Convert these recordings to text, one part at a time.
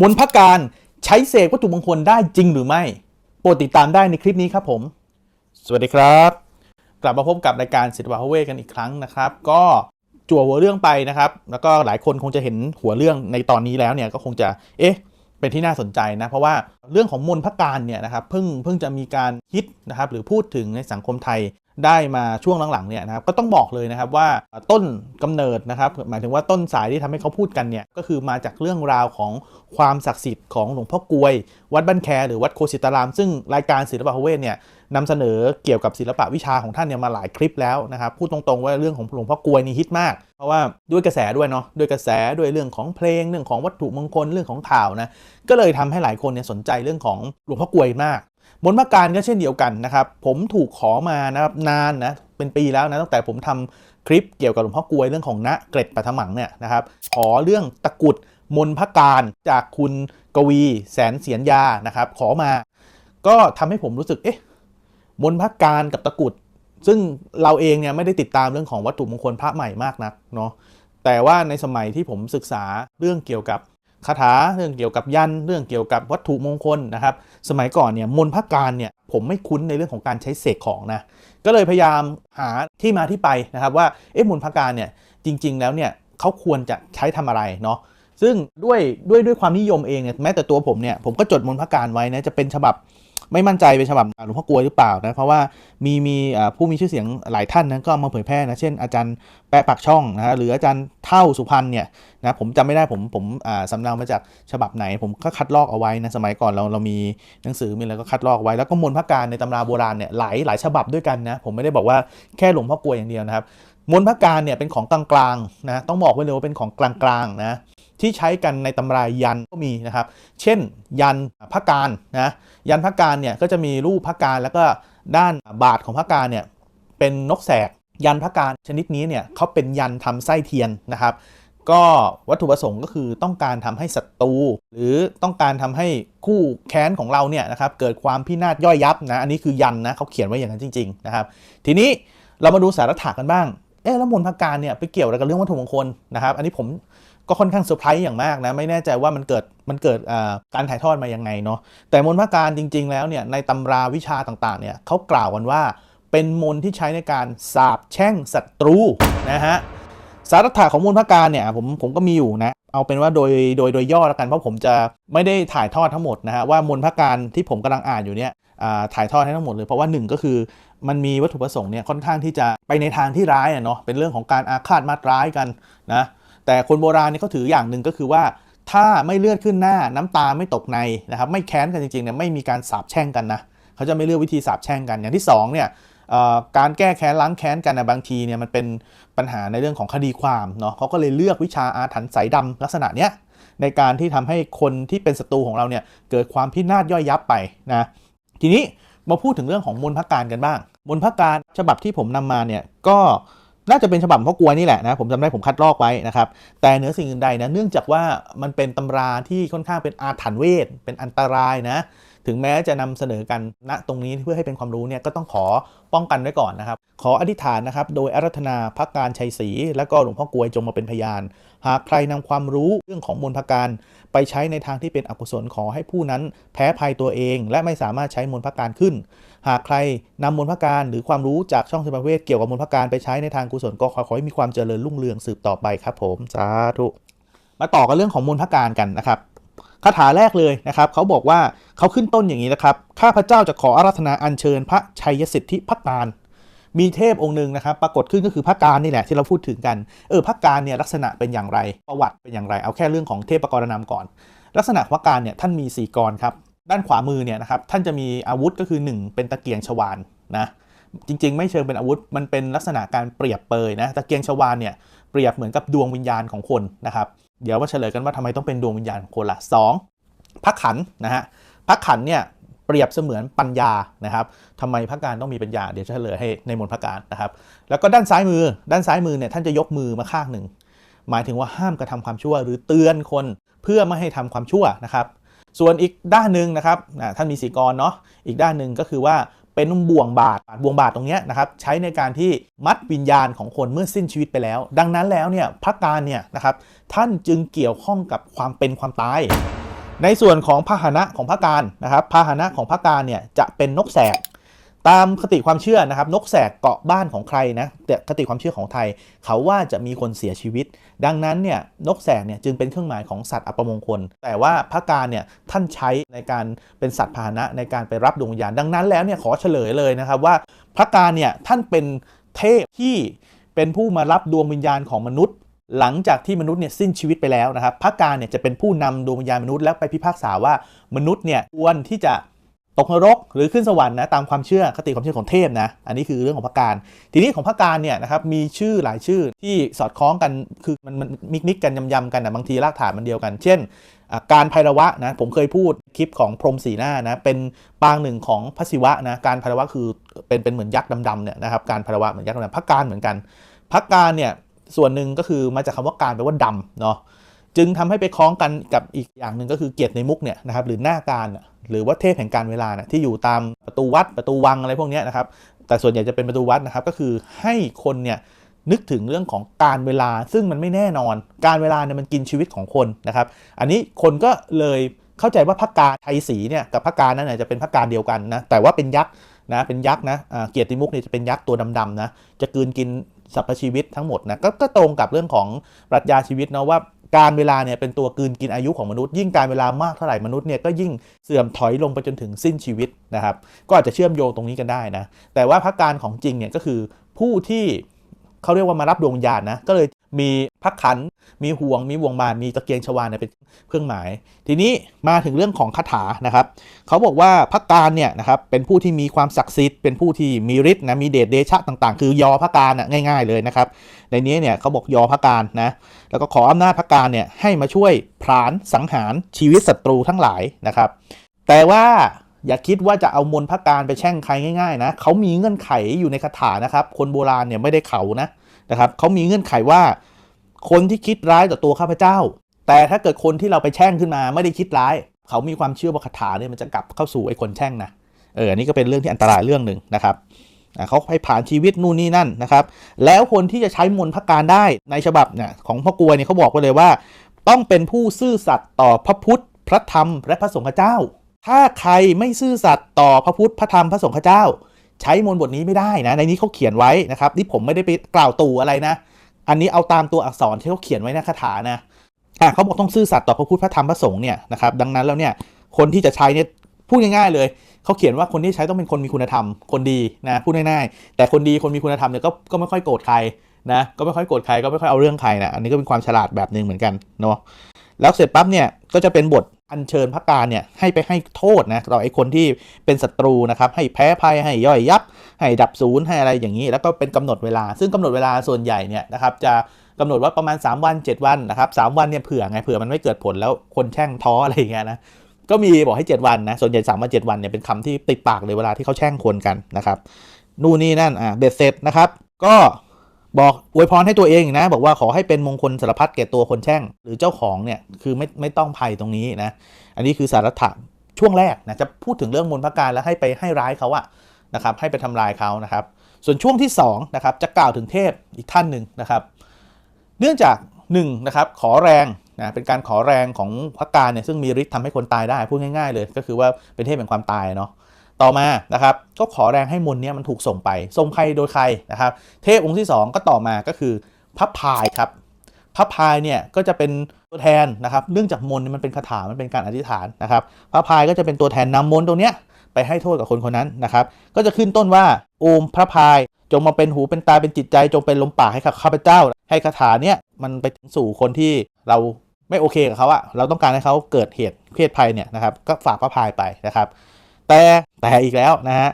มนต์พักการใช้เสกวัตถุมงคลได้จริงหรือไม่ โปรดติดตามได้ในคลิปนี้ครับผม สวัสดีครับ กลับมาพบกับรายการศิลปะพระเวกันอีกครั้งนะครับ ก็จั่วหัวเรื่องไปนะครับ แล้วก็หลายคนคงจะเห็นหัวเรื่องในตอนนี้แล้วเนี่ยก็คงจะ เอ๊ะ เป็นที่น่าสนใจนะ เพราะว่าเรื่องของมนต์พักการเนี่ยนะครับ เพิ่งเพิ่งจะมีการฮิตนะครับ หรือพูดถึงในสังคมไทย ได้มาช่วงหลังๆเนี่ยนะครับก็ต้องบอกเลยนะครับว่าต้นกำเนิดนะครับหมายถึงว่าต้นสายที่ทำให้เขาพูดกันเนี่ยก็คือมาจากเรื่องราวของความศักดิ์สิทธิ์ของหลวงพ่อกลวย วัดบ้านแคหรือวัดโคสิตาราม ซึ่งรายการศิลปะเวทเนี่ยนำเสนอเกี่ยวกับศิลปะวิชาของท่านเนี่ยมาหลายคลิปแล้วนะครับพูดตรงๆว่าเรื่องของหลวงพ่อกลวยนี่ฮิตมาก เพราะว่าด้วยกระแสด้วยเนาะด้วยกระแสด้วยเรื่องของเพลงเรื่องของวัตถุมงคลเรื่องของข่าวนะก็เลยทำให้หลายคนเนี่ยสนใจเรื่องของหลวงพ่อกลวยมาก มนมาการก็เช่นเดียวกันนะครับ ผมถูกขอมานะครับนานนะเป็นปีแล้วนะตั้งแต่ผมทำคลิปเกี่ยวกับหลวงพ่อกลวยเรื่องของณเกร็ดปัทมังเนี่ยนะครับขอเรื่องตะกุดมนพการจากคุณกวีแสนเสียนยานะครับ ขอมา ก็ทำให้ผมรู้สึกเอ๊ะมนพการกับตะกุด ซึ่งเราเองเนี่ยไม่ได้ติดตามเรื่องของวัตถุมงคลพระใหม่มากนักเนาะแต่ว่าในสมัยที่ผมศึกษาเรื่องเกี่ยวกับ คาถาเรื่องเกี่ยวกับยันเรื่องเกี่ยวกับวัตถุมงคลนะครับ สมัยก่อนเนี่ยมนต์พักการเนี่ยผมไม่คุ้นในเรื่องของการใช้เสกของนะก็เลยพยายามหาที่มาที่ไปนะครับว่าเอ๊ะมนต์พักการเนี่ยจริง ๆ แล้วเนี่ยเขาควรจะใช้ทำอะไรเนาะซึ่งด้วยด้วยด้วยความนิยมเองเนี่ยแม้แต่ตัวผมเนี่ยผมก็จดมนต์พักการไว้นะจะเป็นฉบับ ไม่มั่นใจเป็นฉบับหลวงพ่อกลวยหรือเปล่านะเพราะว่ามีมีผู้มีชื่อเสียงหลายท่านนั้นก็เอามาเผยแพร่นะเช่นอาจารย์แปะปากช่องนะหรืออาจารย์เท่าสุพรรณเนี่ยนะผมจำไม่ได้ผมผมสำเนามาจากฉบับไหน ผมก็คัดลอกเอาไว้นะสมัยก่อนเราเรามีหนังสือมีอะไรก็คัดลอกไว้แล้วก็มนพระการในตำราโบราณเนี่ยหลายหลายฉบับด้วยกันนะผมไม่ได้บอกว่าแค่หลวงพ่อกลวยอย่างเดียวนะครับมนพระการเนี่ยเป็นของกลางๆนะต้องบอกไว้เลยว่าเป็นของกลางๆนะ ที่ใช้กันในตำรายันก็มีนะครับ เช่น ยันพระการนะยันพระการเนี่ยก็จะมีรูปพระการแล้วก็ด้านบาทของพระการเนี่ยเป็นนกแสกยันพระการชนิดนี้เนี่ยเขาเป็นยันทำไส้เทียนนะครับ ก็วัตถุประสงค์ก็คือต้องการทำให้ศัตรูหรือต้องการทำให้คู่แค้นของเราเนี่ยนะครับเกิดความพินาศย่อยยับนะอันนี้คือยันนะเขาเขียนไว้อย่างนั้นจริงๆนะครับ ทีนี้เรามาดูสารถากันบ้างเอ๊ะแล้วมนต์พระการเนี่ยไปเกี่ยวอะไรกับเรื่องวัตถุมงคลนะครับ อันนี้ผม ก็ค่อนข้างเซอร์ไพรส์อย่างมากนะ ไม่แน่ใจว่ามันเกิดมันเกิดการถ่ายทอดมายังไงเนาะแต่มนต์พระการจริง ๆ แล้วเนี่ยในตำราวิชาต่างๆเนี่ยเขากล่าวกันว่าเป็นมนต์ที่ใช้ในการสาบแช่งศัตรูนะฮะสารถะของมนต์พระการเนี่ยผมผมก็มีอยู่นะเอาเป็นว่าโดยโดยโดยย่อแล้วกันเพราะผมจะไม่ได้ถ่ายทอดทั้งหมดนะฮะว่ามนต์พระการที่ผมกำลังอ่านอยู่เนี่ยถ่ายทอดให้ทั้งหมดเลยเพราะว่าหนึ่งก็คือมันมีวัตถุประสงค์เนี่ยค่อนข้างที่จะไปในทางที่ร้ายอะเนาะเป็นเรื่องของการอาฆาตมาตร้ายกันนะ แต่คนโบราณนี่เขาถืออย่างหนึ่งก็คือว่า ถ้าไม่เลือดขึ้นหน้าน้ำตาไม่ตกในนะครับไม่แค้นกันจริงๆเนี่ยไม่มีการสาบแช่งกันนะเขาจะไม่เลือกวิธีสาบแช่งกันอย่างที่สองเนี่ยการแก้แค้นล้างแค้นกันนะบางทีเนี่ยมันเป็นปัญหาในเรื่องของคดีความเนาะเขาก็เลยเลือกวิชาอาถรรพ์สายดำลักษณะเนี้ยในการที่ทำให้คนที่เป็นศัตรูของเราเนี่ยเกิดความพินาศย่อยยับไปนะทีนี้มาพูดถึงเรื่องของมนพักการกันบ้าง มนพักการฉบับที่ผมนำมาเนี่ยก็ น่าจะเป็นฉบับพ่อกลวยนี่แหละนะผมจำได้ผมคัดลอกไว้นะครับ แต่เหนือสิ่งอื่นใดนะเนื่องจากว่ามันเป็นตำราที่ค่อนข้างเป็นอาถรรพ์เวทเป็นอันตรายนะ ถึงแม้จะนำเสนอกันณตรงนี้เพื่อให้เป็นความรู้เนี่ยก็ต้องขอป้องกันไว้ก่อนนะครับ ขออธิษฐานนะครับ โดยอารัธนาพระการชัยศรีและก็หลวงพ่อกลวยจงมาเป็นพยาน หากใครนำความรู้เรื่องของมนต์พการ ไปใช้ในทางที่เป็นอกุศลขอให้ผู้นั้นแพ้ภัยตัวเอง และไม่สามารถใช้มนต์พการขึ้น หากใครนำมนต์พการหรือความรู้จากช่องสิบปรเวทเกี่ยวกับมนต์พการไปใช้ในทางกุศลก็ขอขอให้มีความเจริญรุ่งเรืองสืบต่อไปครับ ผมสาธุมาต่อกันเรื่องของมนต์พการกันนะครับ คาถาแรกเลยนะครับเขาบอกว่าเขาขึ้นต้นอย่างนี้นะครับข้าพเจ้าจะขออาราธนาอัญเชิญพระชัยสิทธิพักการมีเทพองค์หนึ่งนะครับ ปรากฏขึ้นก็คือพระการนี่แหละที่เราพูดถึงกัน เออพระการเนี่ยลักษณะเป็นอย่างไร ประวัติเป็นอย่างไร เอาแค่เรื่องของเทพประกรนามก่อน ลักษณะพระการเนี่ยท่านมีสี่กรครับ ด้านขวามือเนี่ยนะครับท่านจะมีอาวุธก็คือ 1 เป็นตะเกียงชวานนะ จริง ๆ ไม่เชิงเป็นอาวุธ มันเป็นลักษณะการเปรียบเปยนะ ตะเกียงชวานเนี่ยเปรียบเหมือนกับดวงวิญญาณของคนนะครับ เดี๋ยวมาเฉลยกันว่าทำไมต้องเป็นดวงวิญญาณของคนละสองพระขันนะฮะพระขันเนี่ยเปรียบเสมือนปัญญานะครับทำไมพระการต้องมีปัญญา เดี๋ยวจะเฉลยให้ในมนพระการนะครับ แล้วก็ด้านซ้ายมือ ด้านซ้ายมือเนี่ยท่านจะยกมือมาข้างหนึ่ง หมายถึงว่าห้ามกระทำความชั่ว หรือเตือนคนเพื่อไม่ให้ทำความชั่วนะครับ ส่วนอีกด้านหนึ่งนะครับท่านมีสีกรเนาะ อีกด้านหนึ่งก็คือว่า เป็นบ่วงบาทบ่วงบาทตรงนี้นะครับใช้ในการที่มัดวิญญาณของคนเมื่อสิ้นชีวิตไปแล้ว ดังนั้นแล้วเนี่ยพระการเนี่ยนะครับท่านจึงเกี่ยวข้องกับความเป็นความตาย ในส่วนของพาหนะของพระการนะครับพาหนะของพระการเนี่ยจะเป็นนกแสก ตามคติความเชื่อนะครับ นกแสกเกาะบ้านของใครนะแต่คติความเชื่อของไทย เขาว่าจะมีคนเสียชีวิต ดังนั้นเนี่ยนกแสกเนี่ยจึงเป็นเครื่องหมายของสัตว์อัปมงคล แต่ว่าพระการเนี่ยท่านใช้ในการเป็นสัตว์พาหนะในการไปรับดวงวิญญาณดังนั้นแล้วเนี่ยขอเฉลยเลยนะครับว่าพระการเนี่ยท่านเป็นเทพที่เป็นผู้มารับดวงวิญญาณของมนุษย์ หลังจากที่มนุษย์เนี่ยสิ้นชีวิตไปแล้วนะครับพระการเนี่ยจะเป็นผู้นำดวงวิญญาณมนุษย์แล้วไปพิพากษาว่ามนุษย์เนี่ยควรที่จะ ตกนรกหรือขึ้นสวรรค์นะตามความเชื่อคติความเชื่อของเทพนะอันนี้คือเรื่องของพระการ ทีนี้ของพระการเนี่ยนะครับมีชื่อหลายชื่อที่สอดคล้องกันคือมันมันมิกมิกกันยำๆกันนะบางทีรากฐานมันเดียวกัน เช่น การไพรวะนะผมเคยพูดคลิปของพรมสีหน้านะเป็นปางหนึ่งของพระศิวะนะการไพรวะคือเป็นเป็นเหมือนยักษ์ดำๆเนี่ยนะครับการไพรวะเหมือนยักษ์ดำๆพระการเหมือนกันพระการเนี่ยส่วนหนึ่งก็คือมาจากคำว่าการแปลว่าดำเนาะจึงทำให้ไปคล้องกันกับอีกอย่างหนึ่งก็คือเกียรติในมุกเนี่ยนะครับหรือหน้าการ หรือว่าเทพแห่งการเวลานะที่อยู่ตามประตูวัดประตูวังอะไรพวกนี้นะครับ แต่ส่วนใหญ่จะเป็นประตูวัดนะครับ ก็คือให้คนเนี่ยนึกถึงเรื่องของการเวลาซึ่งมันไม่แน่นอน การเวลาเนี่ยมันกินชีวิตของคนนะครับ อันนี้คนก็เลยเข้าใจว่าพระการไทยศรีเนี่ยกับพระการนั่นน่ะจะเป็นพระการเดียวกันนะแต่ว่าเป็นยักษ์นะเป็นยักษ์นะเกียรติมุกเนี่ยจะเป็นยักษ์ตัวดำๆนะจะกืนกินสรรพชีวิตทั้งหมดนะก็ก็ตรงกับเรื่องของปรัชญาชีวิตเนาะว่า การเวลาเนี่ยเป็นตัวกืนกินอายุของมนุษย์ยิ่งการเวลามากเท่าไหร่มนุษย์เนี่ยก็ยิ่งเสื่อมถอยลงไปจนถึงสิ้นชีวิตนะครับ ก็อาจจะเชื่อมโยงตรงนี้กันได้นะแต่ว่าพระการของจริงเนี่ยก็คือผู้ที่เขาเรียกว่ามารับดวงญาณนะก็เลย มีพักขัน มีห่วง มีวงมาน มีตะเกียงชวาเนี่ยเป็นเครื่องหมาย ทีนี้มาถึงเรื่องของคาถานะครับ เขาบอกว่าพระการเนี่ยนะครับเป็นผู้ที่มีความศักดิ์สิทธิ์ เป็นผู้ที่มีฤทธิ์นะ มีเดชเดชะต่างๆ คือยอพระการน่ะง่าย ๆเลยนะครับ ในนี้เนี่ยเขาบอกยอพระการนะ แล้วก็ขออำนาจพระการเนี่ยให้มาช่วยพรานสังหารชีวิตศัตรูทั้งหลายนะครับ แต่ว่าอย่าคิดว่าจะเอามนพระการไปแช่งใครง่ายๆนะ เขามีเงื่อนไขอยู่ในคาถานะครับ คนโบราณเนี่ยไม่ได้เขานะ นะครับเขามีเงื่อนไขว่า คนที่คิดร้ายต่อตัวข้าพเจ้า แต่ถ้าเกิดคนที่เราไปแช่งขึ้นมาไม่ได้คิดร้าย เขามีความเชื่อว่าคาถาเนี่ยมันจะกลับเข้าสู่ไอ้คนแช่งนะเอออันนี้ก็เป็นเรื่องที่อันตรายเรื่องหนึ่งนะครับอะเขาให้ผ่านชีวิตนู่นนี่นั่นนะครับ แล้วคนที่จะใช้มนต์พระการได้ในฉบับเนี่ยของพ่อกลวยเนี่ยเขาบอกไว้เลยว่า ต้องเป็นผู้ซื่อสัตย์ต่อพระพุทธ พระธรรมและพระสงฆ์เจ้า ถ้าใครไม่ซื่อสัตย์ต่อพระพุทธพระธรรมพระสงฆ์เจ้า ใช้มนต์บทนี้ไม่ได้นะ ในนี้เขาเขียนไว้นะครับนี่ผมไม่ได้ไปกล่าวตู่อะไรนะ อันนี้เอาตามตัวอักษรที่เขาเขียนไว้ในคาถานะอะเขาบอกต้องซื่อสัตย์ต่อพระพุทธพระธรรมพระสงฆ์เนี่ยนะครับดังนั้นแล้วเนี่ยคนที่จะใช้เนี่ยพูดง่ายๆเลยเขาเขียนว่าคนที่ใช้ต้องเป็นคนมีคุณธรรม คนดีนะพูดง่ายๆแต่คนดีคนมีคุณธรรมเนี่ยก็ก็ไม่ค่อยโกรธใครนะก็ไม่ค่อยโกรธใครก็ไม่ค่อยเอาเรื่องใครนะอันนี้ก็เป็นความฉลาดแบบหนึ่งเหมือนกันเนาะแล้วเสร็จปั๊บเนี่ยก็จะเป็นบท อัญเชิญพระการเนี่ยให้ไปให้โทษนะต่อไอ้คนที่เป็นศัตรูนะครับให้แพ้ภัยให้ย่อยยับ ให้ดับศูนย์ให้อะไรอย่างนี้ แล้วก็เป็นกำหนดเวลา ซึ่งกำหนดเวลาส่วนใหญ่เนี่ยนะครับจะกำหนดว่าประมาณ 3 วัน 7 วันนะครับสวันเนี่ยเผื่อไงเผื่อมันไม่เกิดผลแล้วคนแช่งท้ออะไรอย่างเงี้ยนะก็มีบอกให้ 7 วันนะส่วนใหญ่3วัน7วันเนี่ยเป็นคำที่ติดปากเลยเวลาที่เขาแช่งคนกันนะครับนู่นนี่นั่นอะเบ็ดเสร็จนะครับ ก็ บอกอวยพรให้ตัวเองนะ บอกว่าขอให้เป็นมงคลสารพัดแก่ตัวคนแช่ง หรือเจ้าของเนี่ยคือไม่ไม่ต้องภัยตรงนี้นะ อันนี้คือสารัตถะช่วงแรกนะจะพูดถึงเรื่องมนต์พระการแล้วให้ไปให้ร้ายเขาอะนะครับให้ไปทำลายเขานะครับ ส่วนช่วงที่2นะครับจะกล่าวถึงเทพอีกท่านหนึ่งนะครับ เนื่องจาก1นะครับขอแรงนะเป็นการขอแรงของพระการเนี่ยซึ่งมีฤทธิ์ทำให้คนตายได้พูดง่ายๆเลย ก็คือว่าเป็นเทพแห่งความตายเนาะ ต่อมานะครับก็ขอแรงให้มนเนี้ยมันถูกส่งไปส่งใครโดยใครนะครับ เทพองค์ที่ 2 ก็ต่อมาก็คือพระพายครับพระพายเนี่ยก็จะเป็นตัวแทนนะครับเรื่องจากมนต์เนี่ยมันเป็นคาถา มันเป็นการอธิษฐานนะครับพระพายก็จะเป็นตัวแทนนำมนต์ตรงเนี้ยไปให้โทษกับคนคนนั้นนะครับ ก็จะขึ้นต้นว่าโอมพระพายจงมาเป็นหูเป็นตาเป็นจิตใจ จงเป็นลมปากให้กับข้าพเจ้า ให้คาถาเนี่ยมันไปถึงสู่คนที่เราไม่โอเคกับเขาอะเราต้องการให้เขาเกิดเหตุเพศภัยเนี่ยนะครับ ก็ฝากพระพายไปนะครับ แต่แต่อีกแล้วนะฮะ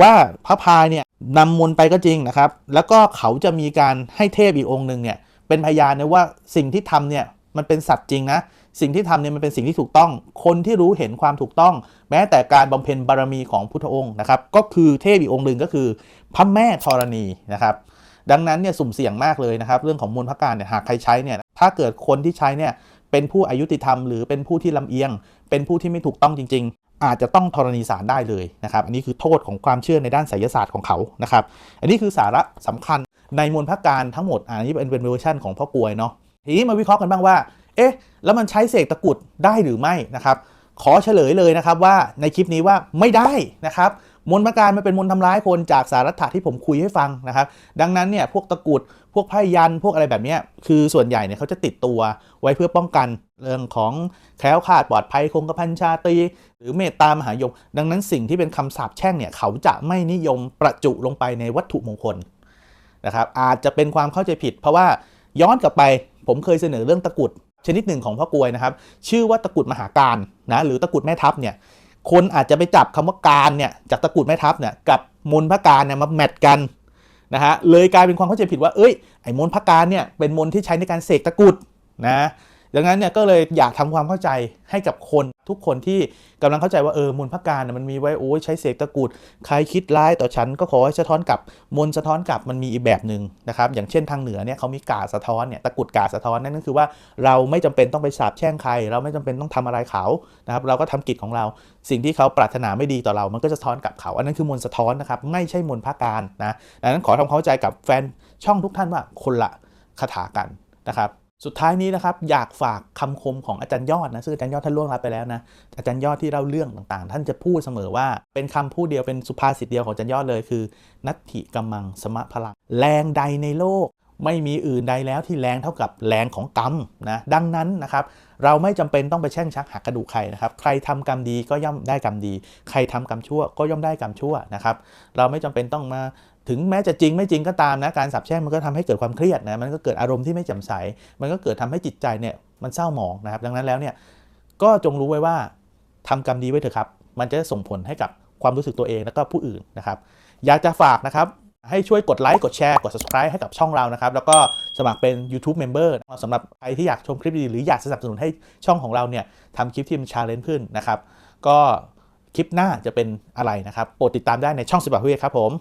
ว่าพระพายเนี่ยนำมนไปก็จริงนะครับ แล้วก็เขาจะมีการให้เทพอีกองค์หนึ่งเนี่ยเป็นพยานนะว่าสิ่งที่ทำเนี่ยมันเป็นสัตว์จริงนะสิ่งที่ทำเนี่ยมันเป็นสิ่งที่ถูกต้อง คนที่รู้เห็นความถูกต้อง แม้แต่การบำเพ็ญบารมีของพุทธองค์นะครับ ก็คือเทพอีกองค์หนึ่งก็คือพระแม่ธรณีนะครับ ดังนั้นเนี่ยสุ่มเสี่ยงมากเลยนะครับ เรื่องของมนต์พระการเนี่ยหากใครใช้เนี่ยถ้าเกิดคนที่ใช้เนี่ยเป็นผู้อายุติธรรมหรือเป็นผู้ที่ลำเอียง เป็นผู้ที่ไม่ถูกต้องจริง อาจจะต้องธรณีสารได้เลยนะครับ อันนี้คือโทษของความเชื่อในด้านไสยศาสตร์ของเขานะครับ อันนี้คือสาระสำคัญในมวลพระการทั้งหมดอันนี้เป็นเวอร์ชันของพ่อกลวยเนาะทีนี้มาวิเคราะห์กันบ้างว่า เอ๊ะ แล้วมันใช้เสกตะกุดได้หรือไม่นะครับ ขอเฉลยเลยนะครับว่าในคลิปนี้ว่าไม่ได้นะครับ มนต์ประการมันเป็นมนต์ทำร้ายคนจากสารัตถะที่ผมคุยให้ฟังนะครับ ดังนั้นเนี่ยพวกตะกุดพวกไพ่ยันพวกอะไรแบบนี้คือส่วนใหญ่เนี่ยเขาจะติดตัวไว้เพื่อป้องกันเรื่องของแคล้วคลาดปลอดภัยคงกระพันชาตี หรือเมตตามหายม ดังนั้นสิ่งที่เป็นคำสาปแช่งเนี่ยเขาจะไม่นิยมประจุลงไปในวัตถุมงคลนะครับอาจจะเป็นความเข้าใจผิด เพราะว่าย้อนกลับไปผมเคยเสนอเรื่องตะกุดชนิดหนึ่งของพ่อกลวยนะครับ ชื่อว่าตะกุดมหาการนะหรือตะกุดแม่ทัพเนี่ย คนอาจจะไปจับคำว่าการเนี่ยจากตะกุดแม่ทัพเนี่ยกับมนพระการเนี่ยมาแมทกันนะฮะเลยกลายเป็นความเข้าใจผิดว่าเอ้ยไอ้มนพระการเนี่ยเป็นมนที่ใช้ในการเสกตะกุดนะ ดังนั้นเนี่ยก็เลยอยากทำความเข้าใจให้กับคนทุกคนที่กำลังเข้าใจว่าเออมนต์พักการมันมีไว้โอ้ยใช้เสกตะกุดใครคิดร้ายต่อฉันก็ขอให้สะท้อนกลับมนสะท้อนกลับมันมีอีกแบบหนึ่งนะครับอย่างเช่นทางเหนือเนี่ยเขามีกาสะท้อนเนี่ยตะกุดกาสะท้อนนั่นก็คือว่าเราไม่จำเป็นต้องไปสาบแช่งใคร เราไม่จำเป็นต้องทำอะไรเขานะครับเราก็ทำกิจของเรา สิ่งที่เขาปรารถนาไม่ดีต่อเรา มันก็จะสะท้อนกลับเขา อันนั้นคือมนสะท้อนนะครับไม่ใช่มนพักการนะดังนั้นขอทำความเข้าใจกับแฟนช่องทุกท่านว่าคนละคาถากันนะครับ สุดท้ายนี้นะครับอยากฝากคำคมของอาจารย์ยอดนะซึ่งอาจารย์ยอดท่านล่วงลับไปแล้วนะอาจารย์ยอดที่เล่าเรื่องต่างๆ ท่านจะพูดเสมอว่าเป็นคำพูดเดียวเป็นสุภาษิตเดียวของอาจารย์ยอดเลยคือ นัตถิกัมมังสมะพลังแรงใดในโลก ไม่มีอื่นใดแล้วที่แรงเท่ากับแรงของกรรมนะดังนั้นนะครับเราไม่จำเป็นต้องไปแช่งชักหักกระดูกใครนะครับใครทำกรรมดีก็ย่อมได้กรรมดี ใครทำกรรมชั่วก็ย่อมได้กรรมชั่วนะครับเราไม่จำเป็นต้องมา ถึงแม้จะจริงไม่จริงก็ตามนะการสับแช่งมันก็ทำให้เกิดความเครียดนะมันก็เกิดอารมณ์ที่ไม่แจ่มใส มันก็เกิดทำให้จิตใจเนี่ยมันเศร้าหมองนะครับ ดังนั้นแล้วเนี่ยก็จงรู้ไว้ว่าทำกรรมดีไว้เถอะครับ มันจะส่งผลให้กับความรู้สึกตัวเองแล้วก็ผู้อื่นนะครับอยากจะฝากนะครับให้ช่วยกดไลค์ กดแชร์ กด subscribe ให้กับช่องเรานะครับ แล้วก็สมัครเป็น YouTube Member สำหรับใครที่อยากชมคลิปดี หรืออยากสนับสนุนให้ช่องของเราเนี่ยทำคลิปที่มันชาเลนจ์ขึ้นนะครับ ก็คลิปหน้าจะเป็นอะไรนะครับ โปรดติดตามได้ในช่องสิบาทเวครับผม